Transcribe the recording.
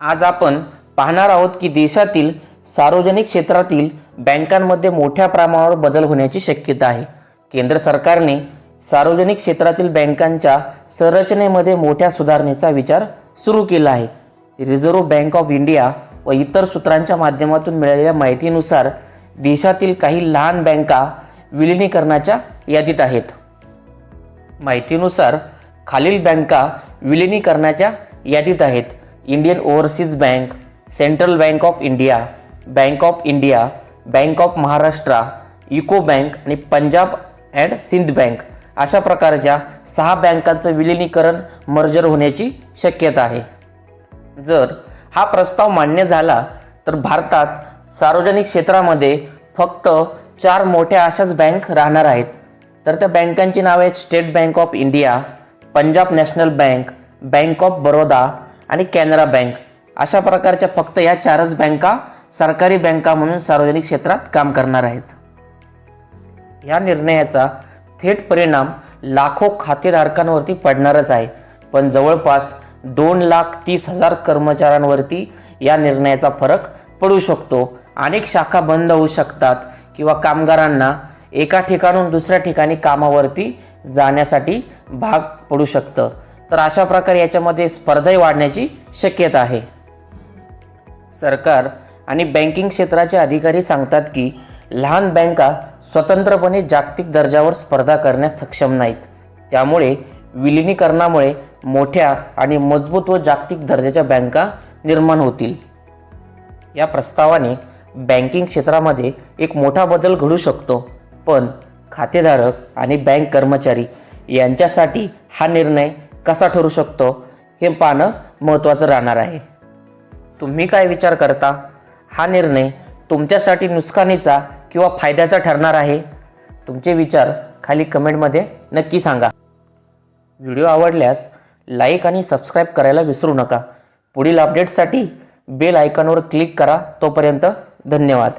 आज आपण पाहणार आहोत की देशातील सार्वजनिक क्षेत्रातील बँकांमध्ये मोठ्या प्रमाणावर बदल होण्याची शक्यता आहे. केंद्र सरकारने सार्वजनिक क्षेत्रातील बँकांच्या संरचनेमध्ये मोठ्या सुधारणेचा विचार सुरू केला आहे. रिझर्व्ह बँक ऑफ इंडिया व इतर सूत्रांच्या माध्यमातून मिळालेल्या माहितीनुसार देशातील काही लहान बँका विलिनीकरणाच्या यादीत आहेत. माहितीनुसार खालील बँका विलिनीकरणाच्या यादीत आहेत. Indian overseas bank central bank of India bank of India bank of Maharashtra eco bank आणि पंजाब अँड सिंध बँक अशा प्रकारच्या सहा बँकांचं विलिनीकरण मर्जर होण्याची शक्यता आहे. जर हा प्रस्ताव मान्य झाला तर भारतात सार्वजनिक क्षेत्रामध्ये फक्त चार मोठ्या अशाच बँक राहणार आहेत. तर त्या बँकांची नावे आहेत state bank of India Punjab national bank bank of Baroda आणि कॅनरा बँक. अशा प्रकारच्या फक्त या चारच बँका सरकारी बँका म्हणून सार्वजनिक क्षेत्रात काम करणार आहेत. या निर्णयाचा थेट परिणाम लाखो खातेधारकांवरती पडणारच आहे. पण जवळपास दोन लाख तीस हजार कर्मचाऱ्यांवरती या निर्णयाचा फरक पडू शकतो. अनेक शाखा बंद होऊ शकतात किंवा कामगारांना एका ठिकाणून दुसऱ्या ठिकाणी कामावरती जाण्यासाठी भाग पडू शकतं. तर अशा प्रकारे याच्यामध्ये स्पर्धाही वाढण्याची शक्यता आहे. सरकार आणि बँकिंग क्षेत्राचे अधिकारी सांगतात की लहान बँका स्वतंत्रपणे जागतिक दर्जावर स्पर्धा करण्यास सक्षम नाहीत. त्यामुळे विलिनीकरणामुळे मोठ्या आणि मजबूत व जागतिक दर्जाच्या बँका निर्माण होतील. या प्रस्तावाने बँकिंग क्षेत्रामध्ये एक मोठा बदल घडू शकतो. पण खातेधारक आणि बँक कर्मचारी यांच्यासाठी हा निर्णय कसा ठरू शकतो हे पाहणं महत्त्वाचं राहणार आहे. तुम्ही काय विचार करता? हा निर्णय तुमच्यासाठी नुकसानीचा किंवा फायद्याचा ठरणार आहे. तुमचे विचार खाली कमेंटमध्ये नक्की सांगा. व्हिडिओ आवडल्यास लाईक आणि सबस्क्राईब करायला विसरू नका. पुढील अपडेट्ससाठी बेल आयकॉनवर क्लिक करा. तोपर्यंत धन्यवाद.